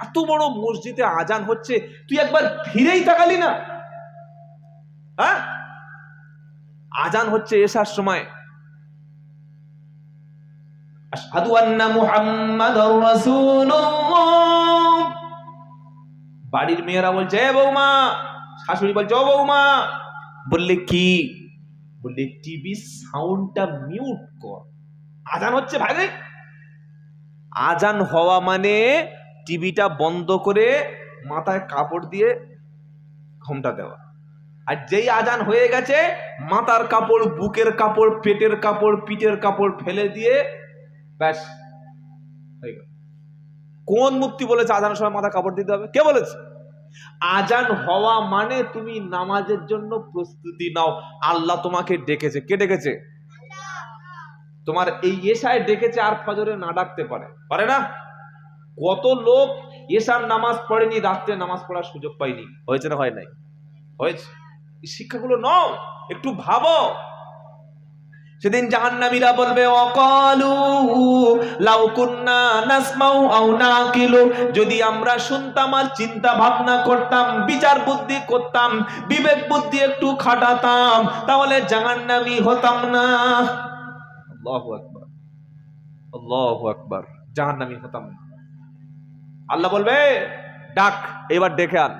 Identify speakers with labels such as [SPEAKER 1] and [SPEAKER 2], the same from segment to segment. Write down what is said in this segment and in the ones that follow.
[SPEAKER 1] এত বড় মসজিদে আজান হচ্ছে, তুই একবার ফিরেই তাকালি না। হ্যাঁ? আজান হচ্ছে এসার সময়। আশহাদু আন্না মুহাম্মাদার রাসূলুল্লাহ। বাড়ির মেয়েরা বলছে, এ বৌমা। শাশুড়ি বলছে, ও বৌমা। বললে, কি? বললে, টিভি সাউন্ডটা মিউট কর। আজান হচ্ছে ভাগে। আজান হওয়া মানে টিভিটা বন্ধ করে মাথায় কাপড় দিয়ে ঘোমটা দেওয়া। আর যেই আজান হয়ে গেছে, মাথার কাপড়, বুকের কাপড়, পেটের কাপড়, পিঠের কাপড় ফেলে দিয়ে ব্যাস, হয়ে কোন মুক্তি বলেছে আজানের সময় মাথা কাপড় দিতে হবে? কে বলেছে? আজান হওয়া মানে তুমি নামাজের জন্য প্রস্তুতি নাও। আল্লাহ তোমাকে ডেকেছে। কে ডেকেছে? তোমার এই এশায় ডেকেছে আর ফজরে না ডাকতে পারে। পারে না? কত লোক এশার নামাজ পড়েনি, রাত্রে নামাজ পড়ার সুযোগ পায়নি। হয়েছে না হয় নাই? হয়েছে। শিক্ষাগুলো নাও, একটু ভাবো। সেদিন জাহান্নামীরা বলবে, অকালু লাউ কুন্না নাসমাউ আও নাকিলু। যদি আমরা শুনতাম আর চিন্তা ভাবনা করতাম, বিচার বুদ্ধি করতাম, বিবেক বুদ্ধি একটু খাটাতাম, তাহলে জাহান্নামী হতাম না। আল্লাহু আকবার। আল্লাহু আকবার। জাহান্নামী হতাম না। আল্লাহ বলবে, ডাক, এবার ডেকে আন।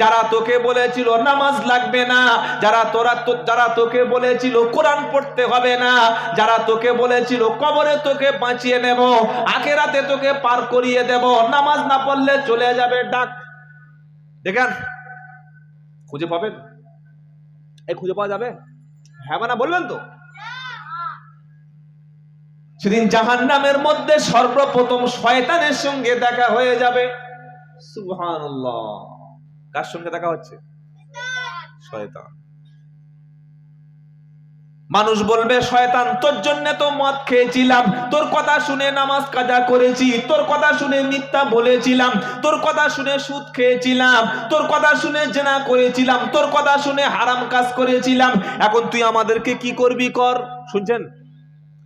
[SPEAKER 1] যারা তোকে বলেছিল নামাজ লাগবে না, যারা তোরা যারা তোকে বলেছিল কোরআন পড়তে হবে না, যারা তোকে বলেছিল কবরে তোকে বাঁচিয়ে নেব, আখেরাতে তোকে পার করিয়ে দেব, নামাজ না পড়লে চলে যাবে ডাক। দেখেন খুঁজে পাবেন? এই খুঁজে পাওয়া যাবে? হ্যাঁ না, বলবেন তো? সেদিন জাহান নামের মধ্যে সর্বপ্রথম শয়তানের সঙ্গে দেখা হয়ে যাবে। কার সঙ্গে দেখা হচ্ছে? শয়তান। মানুষ বলবে, শয়তান, তোর জন্য তো মদ খেয়েছিলাম। তোর কথা শুনে নামাজ কাজা করেছি। তোর কথা শুনে মিথ্যা বলেছিলাম। তোর কথা শুনে সুদ খেয়েছিলাম। তোর কথা শুনে জেনা করেছিলাম। তোর কথা শুনে হারাম কাজ করেছিলাম। এখন তুই আমাদেরকে কি করবি কর? শুনছেন?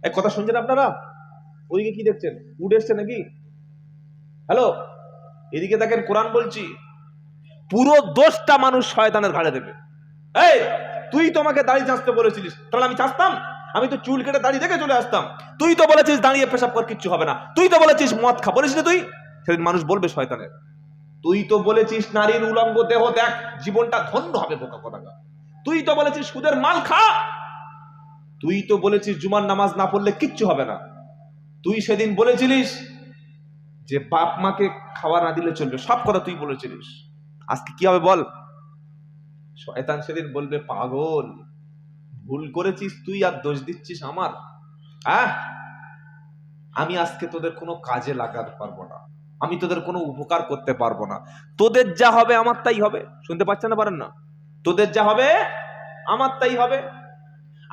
[SPEAKER 1] এক কথা শুনছেন আপনারা? ওদিকে কি দেখছেন? উঠে এসছে নাকি? হ্যালো এদিকে দেখেন কোরআন বলছি, পুরো দোষটা মানুষ শয়তানের ঘাড়ে দেবে। এই, তুই তো আমাকে দাড়ি চাঁচতে বলেছিলিস, তাহলে আমি চাঁচতাম আমি তো চুল কেটে দাঁড়িয়ে দেখে চলে আসতাম। তুই তো বলেছিস দাঁড়িয়ে পেশাব কর কিচ্ছু হবে না। তুই তো বলেছিস মদ খা বলেছিস তুই? সেদিন মানুষ বলবে শয়তানের। তুই তো বলেছিস নারীর উলঙ্গ দেহ দেখ জীবনটা ধন্য হবে বোকা কথা তুই তো বলেছিস সুদের মাল খা তুই তো বলেছিস জুমার নামাজ না পড়লে কিচ্ছু হবে না। তুই সেদিন বলেছিলিস যে বাপ মাকে খাওয়া না দিলে চলবে। সব কথা তুই বলেছিলিস। আজকে কি হবে বল? শয়তান সেদিন বলবে, পাগল, ভুল করেছিস তুই আর দোষ দিচ্ছিস আমার। হ্যাঁ? আমি আজকে তোদের কোনো কাজে লাগাতে পারব না। আমি তোদের কোনো উপকার করতে পারব না। তোদের যা হবে আমার তাই হবে। শুনতে পাচ্ছেন না পারেন না? তোদের যা হবে আমার তাই হবে।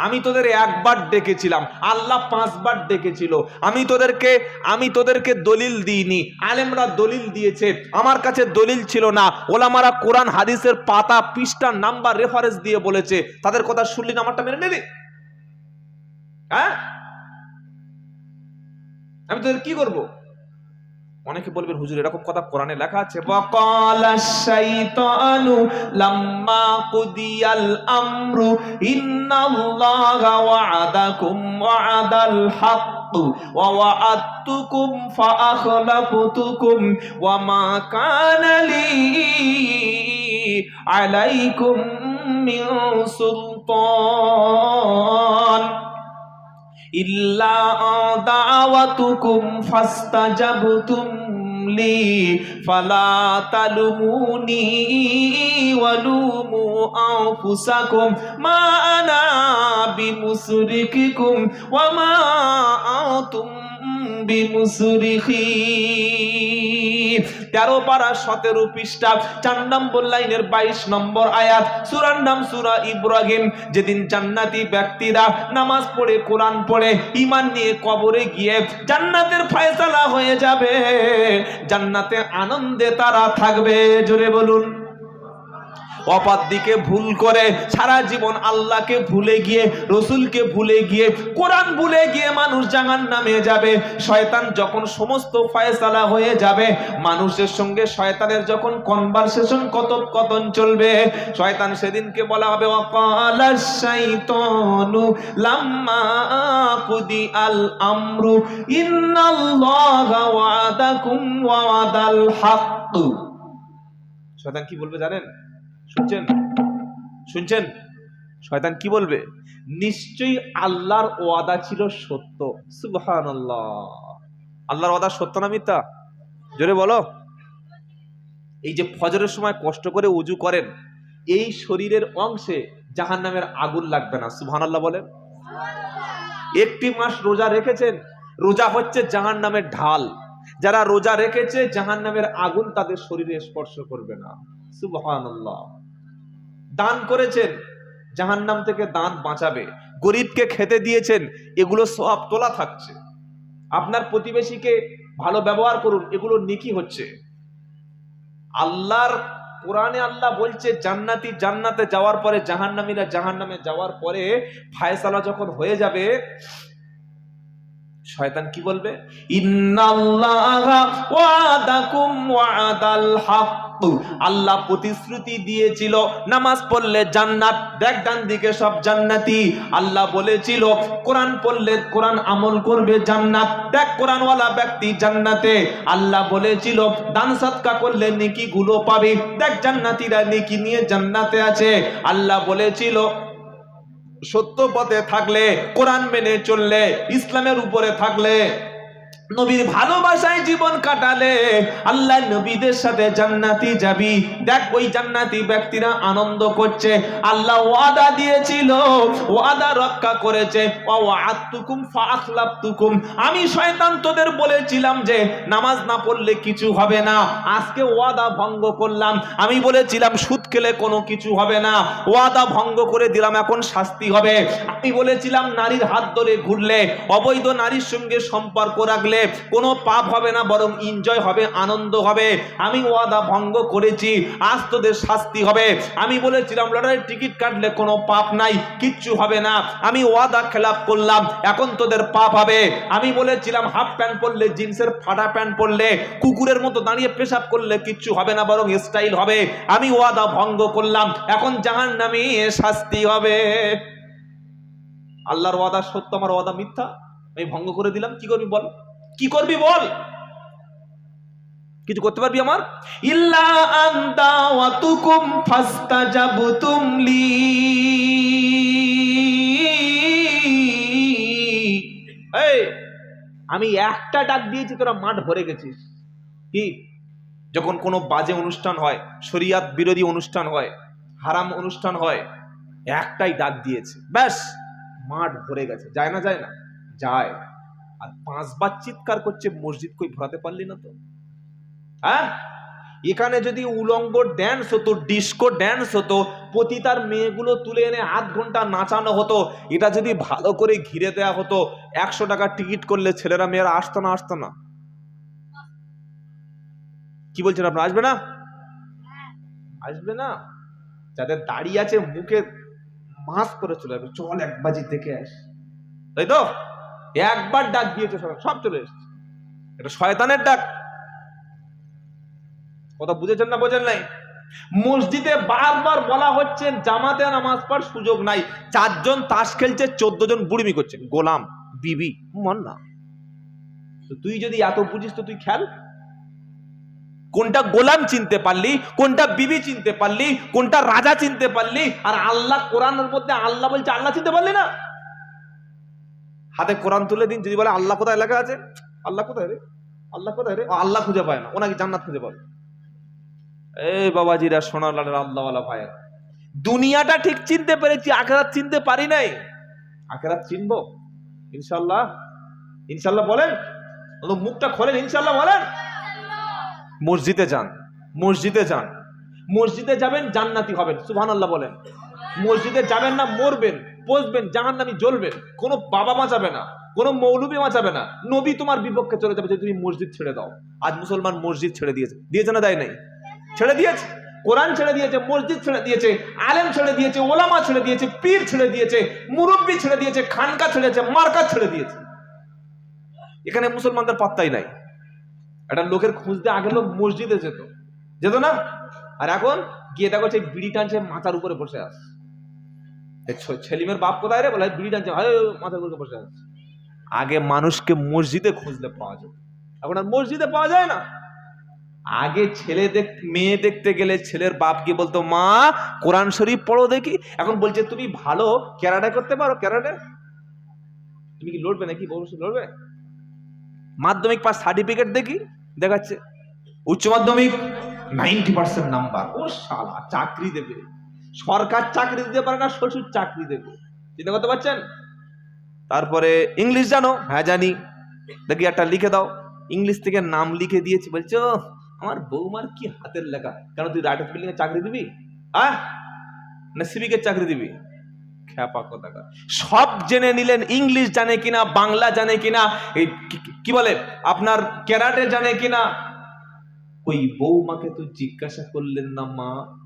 [SPEAKER 1] আমি তোদের একবার ডেকেছিলাম, আল্লাহ পাঁচবার ডেকেছিল। আমি তোদেরকে আমি তোদেরকে দলিল দিইনি। আলেমরা দলিল দিয়েছে। আমার কাছে দলিল ছিল না। ওলামারা কোরআন, হাদিসের পাতা পৃষ্ঠা নাম্বার রেফারেন্স দিয়ে বলেছে। তাদের কথা শুনলি নাম্বারটা মেনে নিলি? হ্যাঁ? আমি তোদের কি করব? অনেকে বলবেন, হুজুর, এরকম কথা কোরআনে লেখা আছে? ওয়াকালা শাইতানু লাম্মা কুদিয়াল আমরু, ইন্নাল্লাহা ওয়া'আদাকুম ওয়া'আদাল হাক্ক, ওয়া ওয়া'আদতুকুম ফাআখলাফতুকুম ওয়া মা কানা লি আলাইকুম মিন সুলতান। ইল্লা দাওয়াতুকুম ফাস্তাজাবতুম লি, ফালা তালুমুনি ওয়ালুমু আনফুসাকুম, মা আনা বিমুসরিকিকুম, ওয়া মা আনতুম বিমুসরিখি। তেরো পারা সতেরো পৃষ্ঠা, চার নম্বর লাইনের বাইশ নম্বর আয়াত, সুরার নাম সুরা ইব্রাহিম। যেদিন জান্নাতি ব্যক্তিরা নামাজ পড়ে, কোরআন পড়ে ইমান নিয়ে কবরে গিয়ে জান্নাতের ফয়সালা হয়ে যাবে, জান্নাতে আনন্দে তারা থাকবে। জোরে বলুন। অপার দিকে ভুল করে সারা জীবন আল্লাহকে ভুলে গিয়ে, রসুলকে ভুলে গিয়ে, কোরআন ভুলে গিয়ে মানুষ জাহান নামে যাবে। শয়তান যখন সমস্ত ফয়সালা হয়ে যাবে, মানুষের সঙ্গে শয়তানের যখন কনভারসেশন কথোপকথন চলবে, শয়তান সেদিনকে বলা হবে আল আমরু, ইন্নাল্লাহা ওয়াদাকুম শয়তান কি বলবে জানেন? শুনছেন? শুনছেন? শয়তান কি বলবে? নিশ্চয়ই আল্লাহর ওয়াদা ছিল সত্য। সুবহানাল্লাহ। আল্লাহর ওয়াদা সত্য না মিথ্যা? জোরে বলো। এই যে ফজরের সময় কষ্ট করে উজু করেন, এই শরীরের অংশে জাহান্নামের আগুন লাগবে না। সুবহানাল্লাহ বলেন। একটি মাস রোজা রেখেছেন, রোজা হচ্ছে জাহান্নামের ঢাল। যারা রোজা রেখেছে, জাহান্নামের আগুন তাদের শরীরে স্পর্শ করবে না। সুবহানাল্লাহ। দান করেছেন, জাহান্নাম থেকে দান বাঁচাবে। গরিবকে খেতে দিয়েছেন, এগুলো সব তোলা থাকছে। আপনার প্রতিবেশীকে ভালো ব্যবহার করুন, এগুলো নিকি হচ্ছে। আল্লাহর কোরআনে আল্লাহ বলছে, জান্নাতি জান্নাতে যাওয়ার পরে, জাহান্নামীরা জাহান্নামে যাওয়ার পরে ফায়সালা যখন হয়ে যাবে, শয়তান কি বলবে? ইন্নাল্লাহা ওয়াদাকুম ওয়াদাল হক আল্লাহ প্রতিশ্রুতি দিয়েছিল, নামাজ পড়লে জান্নাত, দেখ ডান দিকে সব জান্নাতি। আল্লাহ বলেছিল, কোরআন পড়লে কোরআন আমল করবে জান্নাত, দেখ কোরআনওয়ালা ব্যক্তি জান্নাতে। আল্লাহ বলেছিল, দান সৎকা করলে নেকি গুলো পাবে, দেখ জান্নাতীরা নেকি নিয়ে জান্নাতে আছে। আল্লাহ বলেছিল, সত্য পথে থাকলে, কোরআন মেনে চললে, ইসলামের উপরে থাকলে নবীর ভালোবাসায় জীবন কাটালে আল্লাহ নবীদের সাথে জান্নাতি যাবি। দেখ, ওই জান্নাতি ব্যক্তিরা আনন্দ করছে। আল্লাহ ওয়াদা দিয়েছিল, ওয়াদা রক্ষা করেছে। আমি শয়তান তোদের বলেছিলাম যে নামাজ না পড়লে কিছু হবে না। আজকে ওয়াদা ভঙ্গ করলাম। আমি বলেছিলাম, সুদ খেলে কোনো কিছু হবে না। ওয়াদা ভঙ্গ করে দিলাম, এখন শাস্তি হবে। আমি বলেছিলাম, নারীর হাত ধরে ঘুরলে, অবৈধ নারীর সঙ্গে সম্পর্ক রাখলে কোনো পাপ হবে না, বরং এনজয় হবে, আনন্দ হবে। আমি ওয়াদা ভঙ্গ করেছি, আজ তোদের শাস্তি হবে। আমি বলেছিলাম, লটারির টিকিট কাটলে কোনো পাপ নাই, কিচ্ছু হবে না। আমি ওয়াদা খেলাপ করলাম, এখন তোদের পাপ হবে। আমি বলেছিলাম, হাফ প্যান্ট পরলে, জিন্সের ফাটা প্যান্ট পরলে, কুকুরের মতো দাঁড়িয়ে পেশাব করলে কিচ্ছু হবে না, বরং স্টাইল হবে। আমি ওয়াদা ভঙ্গ করলাম, এখন জাহান নামি শাস্তি হবে। আল্লাহর ওয়াদা সত্য, আমার ওয়াদা মিথ্যা? আমি ভঙ্গ করে দিলাম, কি করবি বল? কি করবি বল? কিছু করতে পারবি আমার? ইল্লা আন্তা ওয়াতুকুম ফাস্তাজাবতুম লি। এই, আমি একটা ডাক দিয়েছি, তোরা মাঠ ভরে গেছিস। কি? যখন কোনো বাজে অনুষ্ঠান হয়, শরিয়াত বিরোধী অনুষ্ঠান হয়, হারাম অনুষ্ঠান হয়, একটাই ডাক দিয়েছে। ব্যাস, মাঠ ভরে গেছে। যায় না যায় না? যায়। আর পাঁচবার চিৎকার করছে, মসজিদ কই ভরাতে পারলি না তো? হ্যাঁ? এখানে যদি উলঙ্গ ড্যান্স হতো ডিস্কো ড্যান্স হতো পতিতার মেয়েগুলো তুলে এনে আধ ঘণ্টা নাচানো হতো, এটা যদি ভালো করে ঘিরে দেয়া হতো, একশো টাকা টিকিট করলে ছেলেরা মেয়েরা আসতো না আসতো না? কি বলছেন আপনার, আসবে না? আসবে না? যাদের দাঁড়িয়ে আছে, মুখে মাস করে চলে যাবে চল এক বাজি দেখে আস তাই তো? একবার ডাক দিয়েছে সব চলে এসছে। এটা শয়তানের ডাক। কথা বুঝেছেন না বোঝেন নাই? মসজিদে বারবার বলা হচ্ছে জামাতে নামাজ পড়ার সুযোগ নাই। চারজন তাস খেলছে চোদ্দ জন বুড়িমি করছে। গোলাম, বিবি মন না তুই যদি এত বুঝিস তো তুই খেল। কোনটা গোলাম চিনতে পারলি, কোনটা বিবি চিনতে পারলি, কোনটা রাজা চিনতে পারলি, আর আল্লাহ কোরআনের মধ্যে আল্লাহ বলছে, আল্লাহ চিনতে পারলি না? হাতে কোরআন তুলে দিন, যদি বলে আল্লাহ কোথায় লেখা আছে? আল্লাহ কোথায় রে? আল্লাহ কোথায় রে? আল্লাহ খুঁজে পায় না ওনাকে জান্নাত খুঁজে পাবে। এই বাবাজিরা সোনার লালের আল্লাহওয়ালা ভাই দুনিয়াটা ঠিক চিনতে পেরেছি, আখেরাত চিনতে পারি নাই। আখেরাত চিনবো? ইনশাল্লাহ ইনশাল্লাহ বলেন? মুখটা খোলেন ইনশাল্লাহ বলেন? মসজিদে যান মসজিদে যান। মসজিদে যাবেন, জান্নাতি হবেন, সুবহানাল্লাহ বলেন। মসজিদে যাবেন না, মরবেন। পচবেন জাহান্নামী জ্বলবেন, কোনো বাবা বাঁচাবে না, কোনো মৌলবি বাঁচাবে না, নবী তোমার বিপক্ষে চলে যাবে, যদি তুমি মসজিদ ছেড়ে দাও। আজ মুসলমান মসজিদ ছেড়ে দিয়েছে। দিয়েছে না দেয় নাই? ছেড়ে দিয়েছে। কোরআন ছেড়ে দিয়েছে, মসজিদ ছেড়ে দিয়েছে, আলেম ছেড়ে দিয়েছে, ওলামা ছেড়ে দিয়েছে, পীর ছেড়ে দিয়েছে, মুরব্বী ছেড়ে দিয়েছে, খানকা ছেড়েছে মার্কা ছেড়ে দিয়েছে। এখানে মুসলমানদের পাত্তাই নাই। একটা লোকের খুঁজতে আগে লোক মসজিদে যেত। যেত না? আর এখন গিয়ে দেখো সেই বিড়ি টানছে, মাথার উপরে বসে আস ছেলিমের বাপ কোথায় রে? বলে বিড়ি টানছে। হায় মাথার উপরে বসে আছে। আগে মানুষকে মসজিদে খুঁজলে পাওয়া যেত। এখন আর মসজিদে পাওয়া যায় না। আগে ছেলে দেখ, মেয়ে দেখতে গেলে ছেলের বাপ গিয়ে বলতো, মা, কোরআন শরীফ পড়ো দেখি। এখন বলছে, তুমি ভালো ক্যারাটে করতে পারো? ক্যারাটে? তুমি কি লড়বে নাকি? অবশ্যই লড়বে? মাধ্যমিক পাস, সার্টিফিকেট দেখি। দেখাচ্ছে। উচ্চ মাধ্যমিক, নাইনটি পার্সেন্ট নাম্বার। ও শালা, চাকরি দেবে। সরকার চাকরি দিতে পারে না, শ্বশুর চাকরি দেবে। চিন্তা করতে পারছেন? তারপরে ইংলিশ জানো? হ্যাঁ জানি। দেখি একটা লিখে দাও। ইংলিশ থেকে নাম লিখে দিয়েছি, বলছো আমার বৌমার কি হাতের লেখা? কেন তুই রাইটার বিল্ডিং এ চাকরি দিবি? আহ? না সিভিকের চাকরি দিবি? খ্যাপা কথা সব জেনে নিলেন, ইংলিশ জানে কিনা, বাংলা জানে কিনা, এই কি বলে? আপনার ক্যারাটে জানে কিনা? ওই বৌমাকে তো জিজ্ঞাসা করলেন না মা।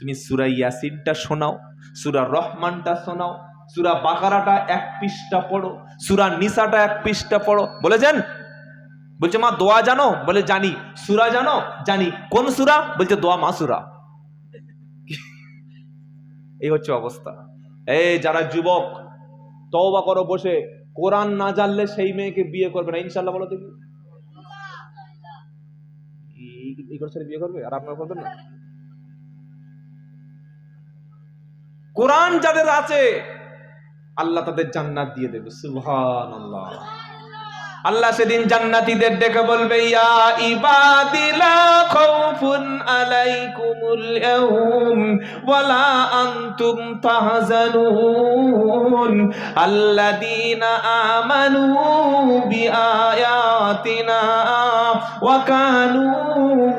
[SPEAKER 1] তুমি সুরা ইয়াসিনটা শোনাও, সুরা রহমানটা শোনাও, সুরা বাকারাটা এক পৃষ্ঠা পড়ো, সুরা নিসাটা এক পৃষ্ঠা পড়ো। বলেছেন? বলছে, মা, দোয়া জানো? বলে, জানি। সুরা জানো? জানি। কোন সুরা? বলছে, দোয়া মা সুরা। এই হচ্ছে অবস্থা। এই যারা যুবক, তওবা করো বসে। কোরআন না জানলে সেই মেয়েকে বিয়ে করবে না। ইনশাল্লাহ বলো দেখি। এই- বিয়ে করবে? আর আপনার করবেন না? কোরআন যাদের আছে আল্লাহ তাদের জান্নাত দিয়ে দেবে। সুহান আল্লাহ সেদিন জান্নাতীদের ডেকে বলবে, ইয়া ইবাদিলা খাউফুন আলাইকুমুল ইয়াউম ওয়ালা আনতুম তাহজানুন। আল্লাযীনা আমানু বিআয়াতিনা ওয়া কানু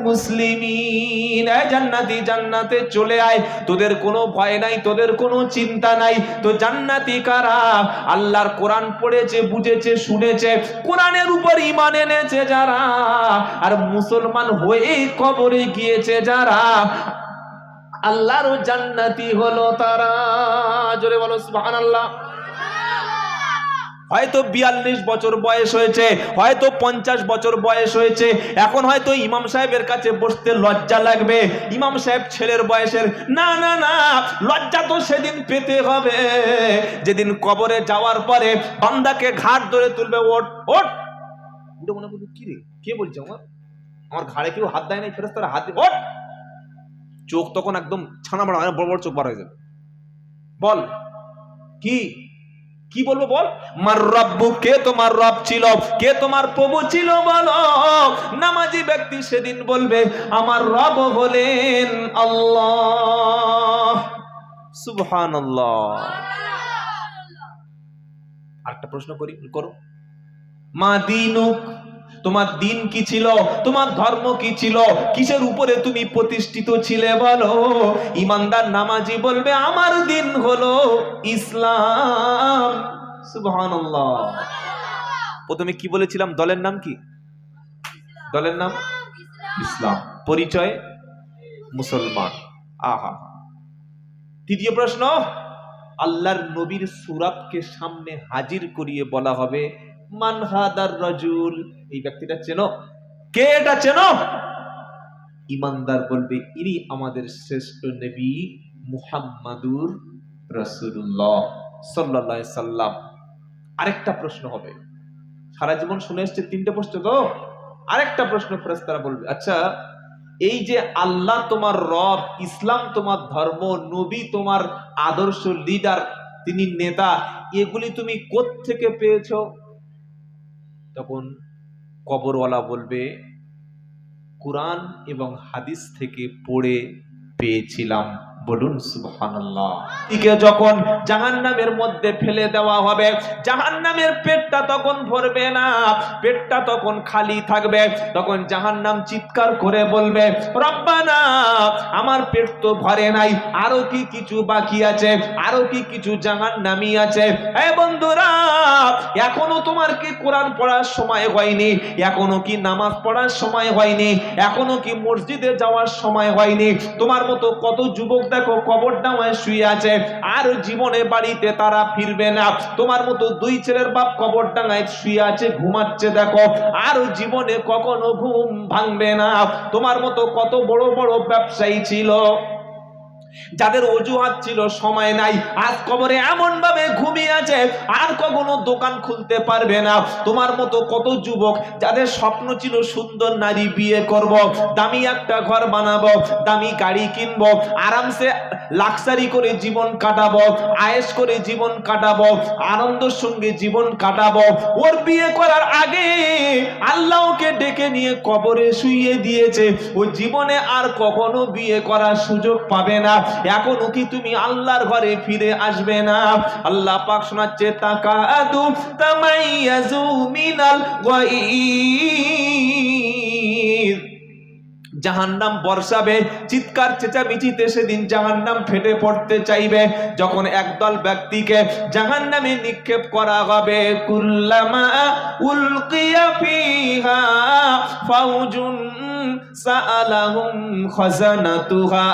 [SPEAKER 1] মুসলিমিন। এই জান্নাতি, জান্নাতে চলে আয়। তোদের কোনো ভয় নাই, তোদের কোনো চিন্তা নাই। তো জান্নাতি কারা? আল্লাহর কোরআন পড়েছে, বুঝেছে, শুনেছে। কোরআনের উপর ইমান এনেছে যারা, আর মুসলমান হয়ে কবরে গিয়েছে যারা, আল্লাহর জান্নাতি হলো তারা। জোরে বলো, সুবহানাল্লাহ। হয়তো বিয়াল্লিশ বছর বয়স হয়েছে হয়তো পঞ্চাশ বছর বয়স হয়েছে এখন হয়তো ইমাম সাহেবের কাছে বসতে লজ্জা লাগবে। ইমাম সাহেব ছেলের বয়সের না না না লজ্জা তো সেদিন পেতে হবে। যেদিন কবরে যাওয়ার পরে বান্দাকে ঘাট ধরে তুলবে ওট ওট উঠে মনে করবে কি রে কে বলছে আমার? আমার ঘাড়ে কেউ হাত দেয় নাই ফেরত তারা হাত ওট চোখ তখন একদম ছানা মারা বড় বড় চোখ বার হয়ে যাবে। বল কি? কি বলব বল? মার রব্বু কে তোমার রব ছিল? কে তোমার প্রভু ছিল বলো? নামাজি ব্যক্তি সেদিন বলবে, আমার রব হলেন আল্লাহ। আরেকটা প্রশ্ন করি, করো। মা দিনুক তোমার দিন কি ছিল? তোমার ধর্ম কি ছিল? কিসের উপরে তুমি প্রতিষ্ঠিত ছিলে বলো? ইমানদার নামাজি বলবে, আমার দিন হলো ইসলাম। প্রথমে কি বলেছিলাম? দলের নাম কি? দলের নাম? ইসলাম। পরিচয়? মুসলমান। আহা। তৃতীয় প্রশ্ন, আল্লাহর নবীর সুরাতকে সামনে হাজির করিয়ে বলা হবে মানহাদার রজুল। এই ব্যক্তিটা চেনো? কে এটা চেনো? ইমানদার বলবে, ইনি আমাদের শ্রেষ্ঠ নবী মুহাম্মাদুর রাসূলুল্লাহ সাল্লাল্লাহু সাল্লাম। আরেকটা প্রশ্ন হবে। সারা জীবন শুনে এসছে তিনটে প্রশ্ন তো? আরেকটা প্রশ্ন ফেরেশতারা বলবে আচ্ছা এই যে আল্লাহ তোমার রব, ইসলাম তোমার ধর্ম, নবী তোমার আদর্শ লিডার তিনি নেতা, এগুলি তুমি থেকে পেয়েছ? তখন কবরওয়ালা বলবে কোরআন এবং হাদিস থেকে পড়ে পেয়েছিলাম। বলুন, সুবহানাল্লাহ। একে যখন জাহান্নামের মধ্যে ফেলে দেওয়া হবে, জাহান্নামের পেটটা তখন ভরবে না, পেটটা তখন খালি থাকবে। তখন জাহান্নাম চিৎকার করে বলবে, রব্বানা, আমার পেট তো ভরে নাই, আরও কি কিছু বাকি আছে? আরও কি কিছু জাহান্নামি আছে? হ্যাঁ বন্ধুরা, এখনও তোমার কি কোরআন পড়ার সময় হয়নি? এখনও কি নামাজ পড়ার সময় হয়নি? এখনও কি মসজিদে যাওয়ার সময় হয়নি? তোমার মতো কত যুবক দেখো কবর ডাঙায় শুয়ে আছে। আর জীবনে বাড়িতে তারা ফিরবে না। তোমার মতো দুই ছেলের বাপ কবর ডাঙায় শুয়ে আছে, ঘুমাচ্ছে দেখো। আর জীবনে কখনো ঘুম ভাঙবে না। তোমার মতো কত বড় বড় ব্যবসায়ী ছিল। যাদের অজুহাত ছিল, সময় নাই। আজ কবরে এমন ভাবে ঘুমিয়ে আছে, আর কখনো দোকান খুলতে পারবে না। তোমার মতো কত যুবক, যাদের স্বপ্ন ছিল সুন্দর নারী বিয়ে করব, দামি একটা ঘর বানাবো, দামি গাড়ি কিনবো, আরামসে লাক্সারি করে জীবন কাটাবো আয়েশ করে জীবন কাটাবো আনন্দের সঙ্গে জীবন কাটাবো। ওর বিয়ে করার আগে আল্লাহকে ডেকে নিয়ে কবরে শুইয়ে দিয়েছে। ও জীবনে আর কখনো বিয়ে করার সুযোগ পাবে না। এখনও কি তুমি আল্লাহর ঘরে ফিরে আসবে না? আল্লাহ পাক শোনাচ্ছে, তাকাদু তামাইয়াজু মিনাল গায়ির জাহান্নাম বর্ষাবে, চিৎকার, চেঁচামেচিতে সেদিন জাহান্নাম ফেটে পড়তে চাইবে। যখন একদল ব্যক্তিকে জাহান্নামে নিক্ষেপ করা হবে, কুল্লামা উলকিয়া ফিহা ফাউজুন সাআলাহুম খাজানাতুহা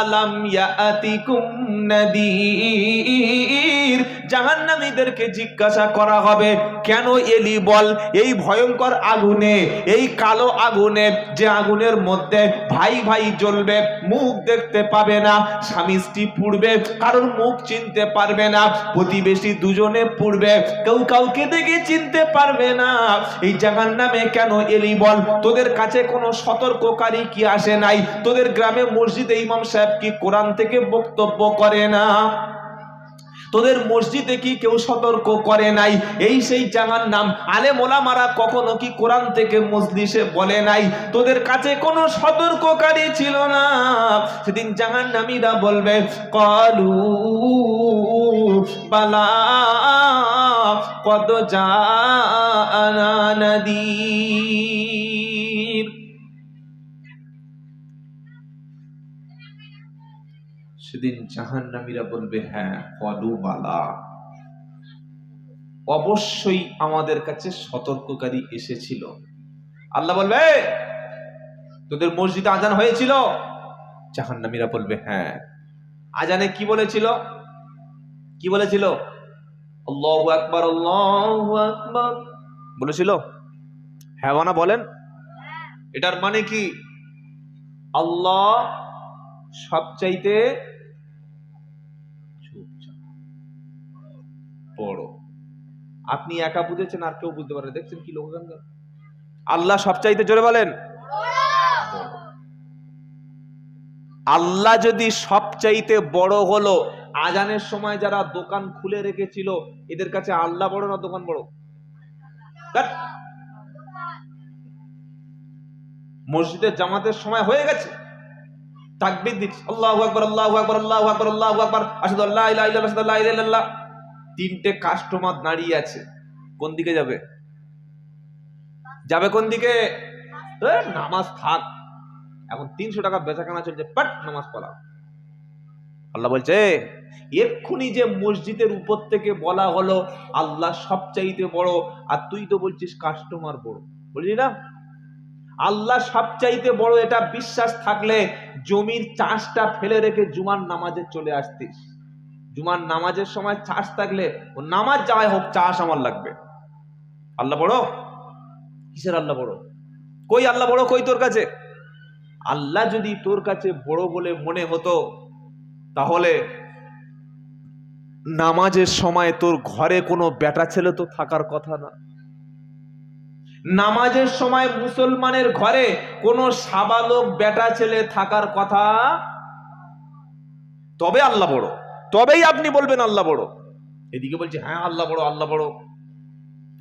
[SPEAKER 1] আলাম ইয়াতিকুম নাদির জাহান্নামীদেরকে জিজ্ঞাসা করা হবে, কেন এলি বল? এই ভয়ঙ্কর আগুনে, এই কালো আগুনে, যে আগুনের মধ্যে ভাই ভাই জ্বলবে, মুখ দেখতে পাবে না, স্বামী স্ত্রী পুড়বে, কারোর মুখ চিনতে পারবে না, প্রতিবেশী দুজনে পুড়বে, কেউ কাউকে দেখে চিনতে পারবে না। এই জাহান্নামে কেন এলি বল? তোদের কাছে কোনো সতর্ককারী কি আসে নাই? তোদের গ্রামে মসজিদে ইমাম সাহেব কি কোরআন থেকে বক্তব্য করে না? তোদের মসজিদে কি কেউ সতর্ক করে নাই? এই সেই জাহান নাম। আলে মোলামারা কখনো কি কোরআন থেকে মজলিসে বলে নাই? তোদের কাছে কোনো সতর্ককারী ছিল না। সেদিন জাহান নামীরা বলবে, কলু, বালা কত জানা নদীর সেদিন জাহান্নামীরা বলবে হ্যাঁ কলু বালা। অবশ্যই আমাদের কাছে সতর্ককারী এসেছিল। আল্লাহ বলবে তোদের মসজিদে আজান হয়েছিল? জাহান্নামীরা বলবে হ্যাঁ। আজানে কি বলেছিল? কি বলেছিল? আল্লাহু আকবার বলেছিল? হ্যাঁ বলেন। এটার মানে কি? আল্লাহ সবচাইতে আপনি একা বুঝেছেন আর কেউ বুঝতে পারে দেখছেন কি লোকগান? গান? আল্লাহ সবচাইতে জোরে বলেন? আল্লাহ যদি সবচাইতে বড় হলো, আজানের সময় যারা দোকান খুলে রেখেছিল, এদের কাছে আল্লাহ বড় না দোকান বড়। মসজিদের জামাতের সময় হয়ে গেছে। তাকবীর দিচ্ছে। আল্লাহু আকবার আল্লাহু আকবার আল্লাহু আকবার আল্লাহু আকবার। আশহাদু আল্লা ইলাহা ইল্লাল্লাহ। তিনটে কাস্টমার দাঁড়িয়ে আছে। কোন দিকে যাবে? যাবে কোন দিকে? নামাজ থাক। এখন তিনশো টাকা বেচাকেনা চলছে বাট নামাজ পড়া আল্লাহ বলছে, এক্ষুনি যে মসজিদের উপর থেকে বলা হলো, আল্লাহ সবচাইতে বড়, আর তুই তো বলছিস কাস্টমার বড়। বলছি না? আল্লাহ সবচাইতে বড় এটা বিশ্বাস থাকলে, জমির চাষটা ফেলে রেখে জুমার নামাজে চলে আসতিস। জুমার নামাজের সময় চাষ থাকলে ও নামাজ যাওয়াই হোক চাষ আমার লাগবে। আল্লাহ বড়? কিসের আল্লাহ বড়? কই আল্লাহ বড়, কই তোর কাছে? আল্লাহ যদি তোর কাছে বড় বলে মনে হতো, তাহলে নামাজের সময় তোর ঘরে কোনো বেটা ছেলে তো থাকার কথা না। নামাজের সময় মুসলমানের ঘরে কোনো সাবালক বেটা ছেলে থাকার কথা? তবে আল্লাহ বড়। তবেই আপনি বলবেন আল্লাহ বড়। এদিকে বলছে হ্যাঁ আল্লাহ বড় আল্লাহ বড়।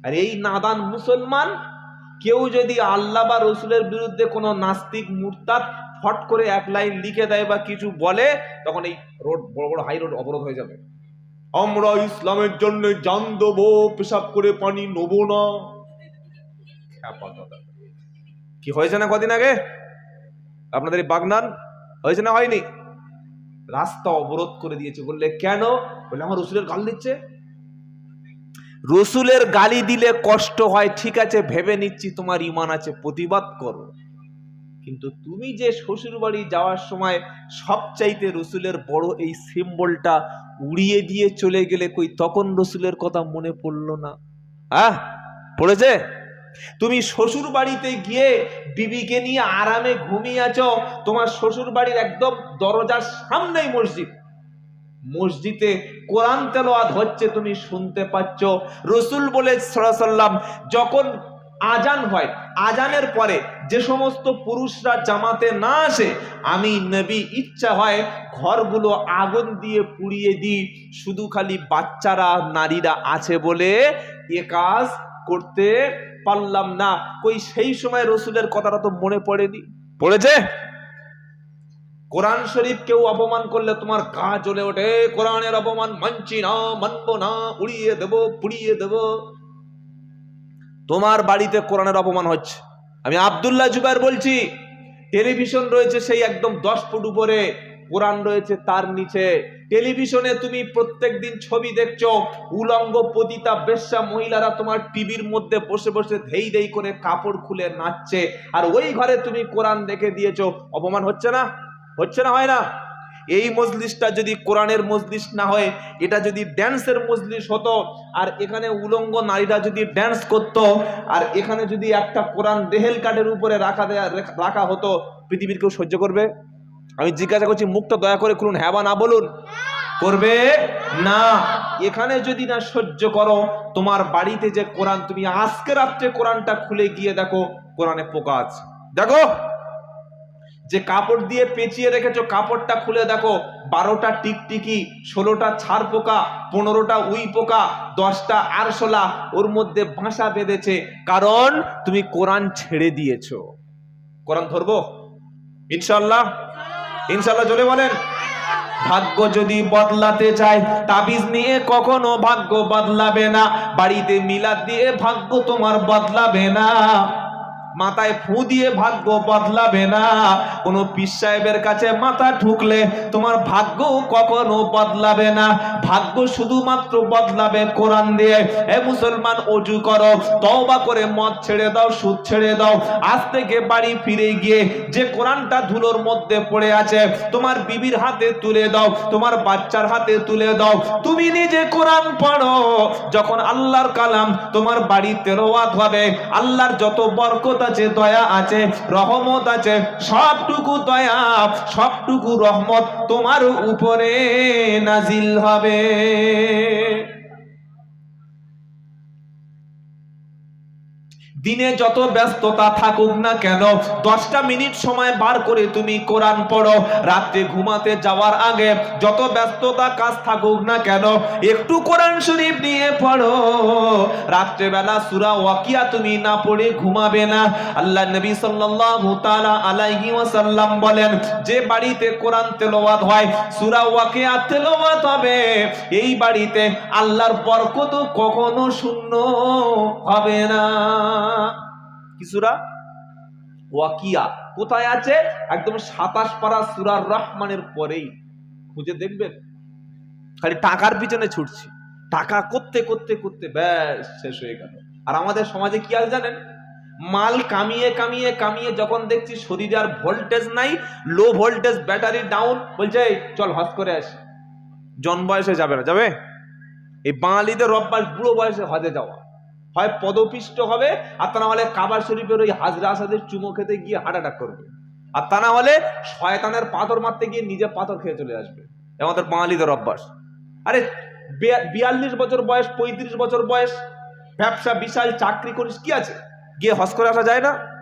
[SPEAKER 1] আর এই নাদান মুসলমান কেউ যদি আল্লাহ বা রসুলের বিরুদ্ধে কোনো নাস্তিক মুরতাদ ফট করে এক লাইন লিখে দেয় বা কিছু বলে তখন এই রোড বড় বড় হাই রোড অবরোধ হয়ে যাবে। আমরা ইসলামের জন্য জান দেবো পেশাব করে পানি নেব না। কি হয়েছে না কদিন আগে? আপনাদের বাগনান? হয়েছে না হয়নি? রাস্তা অবরোধ করে দিয়েছে। বললে, কেন? বলে আমার রসুলের গাল দিচ্ছে। রসুলের গালি দিলে কষ্ট হয়, ঠিক আছে, ভেবে নিচ্ছি তোমার ইমান আছে, প্রতিবাদ করো। কিন্তু তুমি যে শ্বশুর বাড়ি যাওয়ার সময় সবচাইতে রসুলের বড় এই সিম্বলটা উড়িয়ে দিয়ে চলে গেলে কই? তখন রসুলের কথা মনে পড়ল না। হ্যাঁ পড়েছে? তুমি শ্বশুর বাড়িতে গিয়ে বিবিকে নিয়ে আরামে ঘুমিয়ে আছো। তোমার শ্বশুর বাড়ির একদম দরজার সামনেই মসজিদ। মসজিদে কোরআন তেলাওয়াত হচ্ছে তুমি শুনতে পাচ্ছ। রসুল বলে সাল্লাম যখন আজান হয় আজানের পরে যে সমস্ত পুরুষরা জামাতে না আসে, আমি নবী ইচ্ছা হয় ঘরগুলো আগুন দিয়ে পুড়িয়ে দিই। শুধু খালি বাচ্চারা, নারীরা আছে বলে এ কাজ করতে পারলাম না। কই সেই সময় রসুলের কথাটা তো মনে পড়েনি। পড়েছে? কোরআন শরীফ কেউ অপমান করলে তোমার গা চলে ওঠে। কোরআনের অপমান মানছি না মানবো না উড়িয়ে দেব পুড়িয়ে দেব। তোমার বাড়িতে কোরআনের অপমান হচ্ছে। আমি আব্দুল্লাহ জুবাইর বলছি টেলিভিশন রয়েছে সেই একদম দশ ফুট উপরে। কোরআন রয়েছে তার নিচে। টেলিভিশনে তুমি প্রত্যেক দিন ছবি দেখছ, উলঙ্গ পতিতা বেশ্যা মহিলারা তোমার টিভির মধ্যে বসে বসে ধেই ধেই করে কাপড় খুলে নাচছে। আর ওই ঘরে তুমি কোরআন দেখে দিয়েছ। অপমান হচ্ছে না? হচ্ছে না, হয় না? এই মজলিসটা যদি কোরআনের মজলিস না হয়, এটা যদি ড্যান্সের মজলিস হতো, আর এখানে উলঙ্গ নারীরা যদি ড্যান্স করতো, আর এখানে যদি একটা কোরআন রেহেল কাঠের উপরে রাখা দেয়া, রাখা হতো, পৃথিবীর কেউ সহ্য করবে? আমি জিজ্ঞাসা করছি মুখটা দয়া করে খুলুন হ্যাঁ বা না বলুন? করবে না। এখানে যদি না সহ্য করো, তোমার বাড়িতে যে কোরআন, তুমি আজকে রাত্রে কোরআনটা খুলে গিয়ে দেখো, কোরআনে পোকা আছে। দেখো, যে কাপড় দিয়ে পেঁচিয়ে রেখেছো, কাপড়টা খুলে দেখো, বারোটা টিকটিকি, ষোলোটা ছাড় পোকা, পনেরোটা উই পোকা, দশটা আরশোলা, ওর মধ্যে বাসা বেঁধেছে। কারণ তুমি কোরআন ছেড়ে দিয়েছ। কোরআন ধরবো? ইনশাল্লাহ ইনশাল্লাহ চলে বলেন। ভাগ্য যদি বদলাতে চায়, তাবিজ নিয়ে কখনো ভাগ্য বদলাবে না। বাড়িতে মিলাদ দিয়ে ভাগ্য তোমার বদলাবে না। মাথায় ফু দিয়ে ভাগ্য বদলাবে না। কোনো পীর সাহেবের কাছে মাথা ঠুকলে তোমার ভাগ্য কখনো বদলাবে না। ভাগ্য শুধুমাত্র বদলাবে কোরআন দিয়ে। এ মুসলমান, অজু করো, তওবা করে মদ ছেড়ে দাও, সুদ ছেড়ে দাও। আজ থেকে বাড়ি ফিরে গিয়ে যে কোরআনটা ধুলোর মধ্যে পড়ে আছে, তোমার বিবির হাতে তুলে দাও, তোমার বাচ্চার হাতে তুলে দাও। তুমি নিজে কোরআন পড়ো। যখন আল্লাহর কালাম তোমার বাড়ি তেরোয়াত হবে, আল্লাহর যত বরকত আছে দয়া আছে রহমত আছে সবটুকু দয়া সবটুকু রহমত তোমার উপরে নাজিল হবে। দিনে যত ব্যস্ততা থাকুক না কেন, দশটা মিনিট সময় বার করে তুমি কোরআন পড়ো। রাত্রে ঘুমাতে যাওয়ার আগে যত ব্যস্ততা কাজ থাকুক না কেন, একটু কোরআন শরীফ নিয়ে পড়ো। রাত্রেবেলা সুরা ওয়াকিয়া তুমি না পড়ে ঘুমাবে না। আল্লাহ নবী সাল্লাল্লাহু তাআলা আলাইহি ওয়াসাল্লাম বলেন, যে বাড়িতে কোরআন তেলাওয়াত হয়, সুরা ওয়াকিয়া তেলাওয়াত হবে। এই বাড়িতে আল্লাহর বরকত কখনো শূন্য হবে না। কি সূরা? ওয়াকিয়া। কোথায় আছে? একদম সাতাশ পারা সূরার রহমানের পরেই। খুঁজে দেখবেন? খালি টাকার পিছনে ছুটছি। টাকা করতে করতে করতে ব্যাস শেষ হয়ে গেল। আর আমাদের সমাজে কি আছে জানেন? মাল কামিয়ে কামিয়ে কামিয়ে যখন দেখছি শরীরে আর ভোল্টেজ নাই লো ভোল্টেজ ব্যাটারি ডাউন বলছে "এই, চল হজ করে আসি। জন বয়সে যাবে না যাবে? এই বাঙালিদের রব্বাস বুড়ো বয়সে হজে যাওয়া। হয় পদপিষ্ট হবে, আর তা না হলে কাবার শরীফের ওই হাজরা আসাদের চুমো খেতে গিয়ে হার্ট অ্যাটাক করবে। আর তা না হলে শয়তানের পাথর মারতে গিয়ে নিজে পাথর খেয়ে চলে আসবে। আমাদের বাঙালিদের অভ্যাস। আরে বিয়া- বিয়াল্লিশ বছর বয়স, পঁয়ত্রিশ বছর বয়স, ব্যবসা, বিশাল, চাকরি করিস, কি আছে? গিয়ে হস করে আসা যায় না?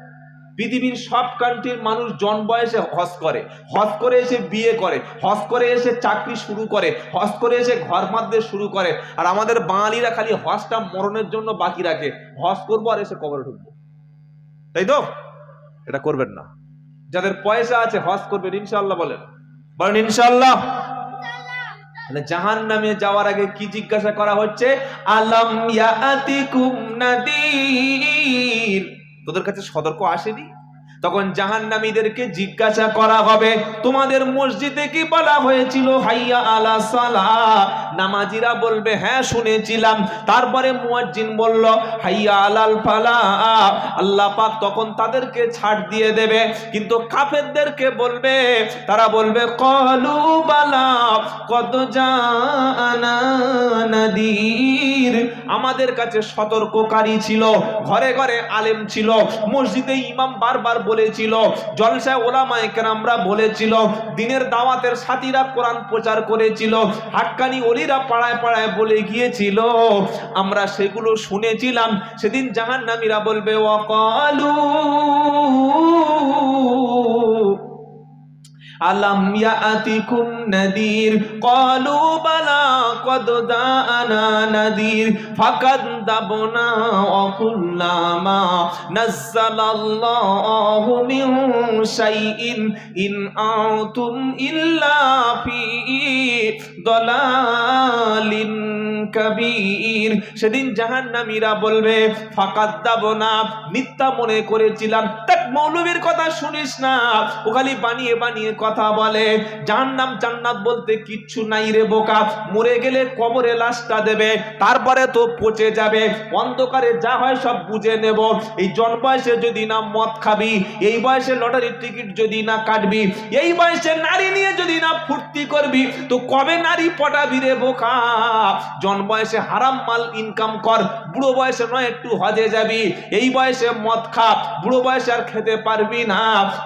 [SPEAKER 1] পৃথিবীর সব কান্ট্রির মানুষ জন বয়সে হজ করে। হজ করে এসে বিয়ে করে, হজ করে এসে চাকরি শুরু করে, হজ করে এসে ঘর বাঁধতে শুরু করে। আর আমাদের বাঙালিরা খালি হজটা মরণের জন্য বাকি রাখে। হজ করব আর এসে কবরে ঢুকবো। তাই তো? এটা করবেন না। যাদের পয়সা আছে হজ করবেন ইনশাল্লাহ বলেন। বলেন ইনশাল্লাহ তাহলে জাহান নামে যাওয়ার আগে কি জিজ্ঞাসা করা হচ্ছে? আলম ইয়াতিকুম নাদির। তোদের কাছে সতর্ক আসেনি? তখন জাহান্নামীদেরকে জিজ্ঞাসা করা হবে, তোমাদের মসজিদে কি বলা হয়েছিল? হাইয়া আলা সালা। নামাজিরা বলবে হ্যাঁ শুনেছিলাম। তারপরে মুয়াজ্জিন বলল, হাইয়া আলাল ফালা। আল্লাহ পাক তখন তাদেরকে ছাড় দিয়ে দেবে, কিন্তু কাফেরদেরকে বলবে, তারা বলবে, কলু বালা কত জানা নাদির। আমাদের কাছে সতর্ককারী ছিল, ঘরে ঘরে আলেম ছিল, মসজিদে ইমাম বারবার বলেছিল, জলসায় ওলামায়ে কেরামরা বলেছিল, দিনের দাওয়াতের সাথীরা কোরআন প্রচার করেছিল হাক্কানি অলিরা পাড়ায় পাড়ায় বলে গিয়েছিল, আমরা সেগুলো শুনেছিলাম, সেদিন জাহান্নামীরা বলবে, ওয়াকালু আলাম ইল্লা ফি দালালিন কাবীর। সেদিন বলবে ফাকাদ্দাবনা মিথ্যা মনে করেছিলাম। তাক মৌলবীর কথা শুনিস না। ও খালি বানিয়ে বানিয়ে কথা বলে। জাহান্নাম জান্নাত বলতে কিচ্ছু নাই রে বোকা। মরে গেলে কবরে লাশটা দেবে, তারপরে তো পচে যাবে। অন্ধকারে যা হয় সব বুঝে নেব। এই জন বয়সে যদি না মদ খাবি, এই বয়সে লটারির টিকিট যদি না কাটবি, এই বয়সে নারী নিয়ে যদি না ফুর্তি করবি, তো কবে নারী পটাবি রে বোকা? জন বয়সে হারাম মাল ইনকাম কর, বুড়ো বয়সে নয়, একটু হজে যাবি। এই বয়সে মদ খা, বুড়ো বয়সে আর খেতে পারবি না।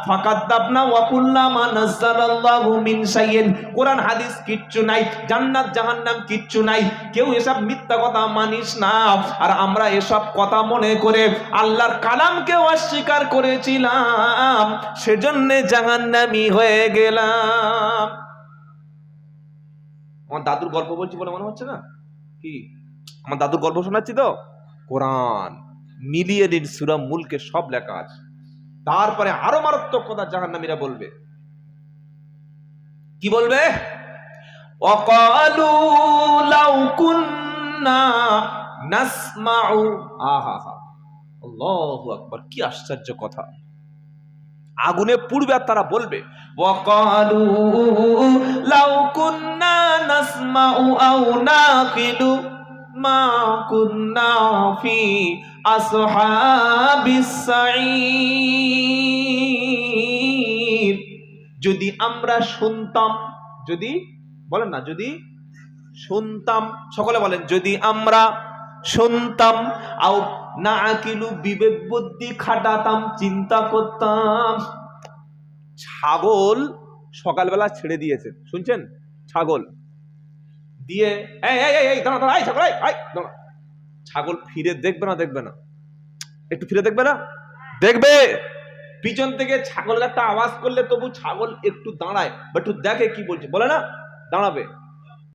[SPEAKER 1] ফাকাত দাবনা ওয়াকুল্লামা নাজ্জালাল্লাহু মিন শাইইন। কোরআন, হাদিস কিচ্ছু নাই, জান্নাত, জাহান্নাম কিচ্ছু নাই। কেউ এসব মিথ্যা কথা মানিস না। আর আমরা এসব কথা মনে করে আল্লাহর কালামকে অস্বীকার করেছিলাম, সেজন্য জাহান্নামী হয়ে গেলাম। আমার দাদুর গল্প বলছি বলে মনে হচ্ছে না? কি? আমার দাদুর গল্প শোনাচ্ছি তো? কোরআন, মিলিয়ে দিন সুরা মুলকে, সব লেখা আছে। তারপরে আরও মারাত্মক কথা জাহান্নামীরা বলবে। কি বলবে? অকালু লাউ কুন্না নাসমাউ হা কি আশ্চর্য কথা। আগুনে পুড়বে আর তারা বলবে লাউ কুন্না মা যদি আমরা শুনতাম, যদি, বলেন না, যদি শুনতাম, সকলে বলেন, যদি আমরা শুনতাম, আও না আকিলু বিবেক বুদ্ধি খাটাতাম, চিন্তা করতাম। ছাগল সকালবেলা ছেড়ে দিয়েছে, শুনছেন? ছাগল। দিয়ে ছাগল ফিরে দেখবে না দেখবে না। একটু ফিরে দেখবে না? দেখবে। পিছন থেকে ছাগলের একটা আওয়াজ করলে তবু ছাগল একটু দাঁড়ায়, বা একটু দেখে কি বলছে, বলে না? দাঁড়াবে।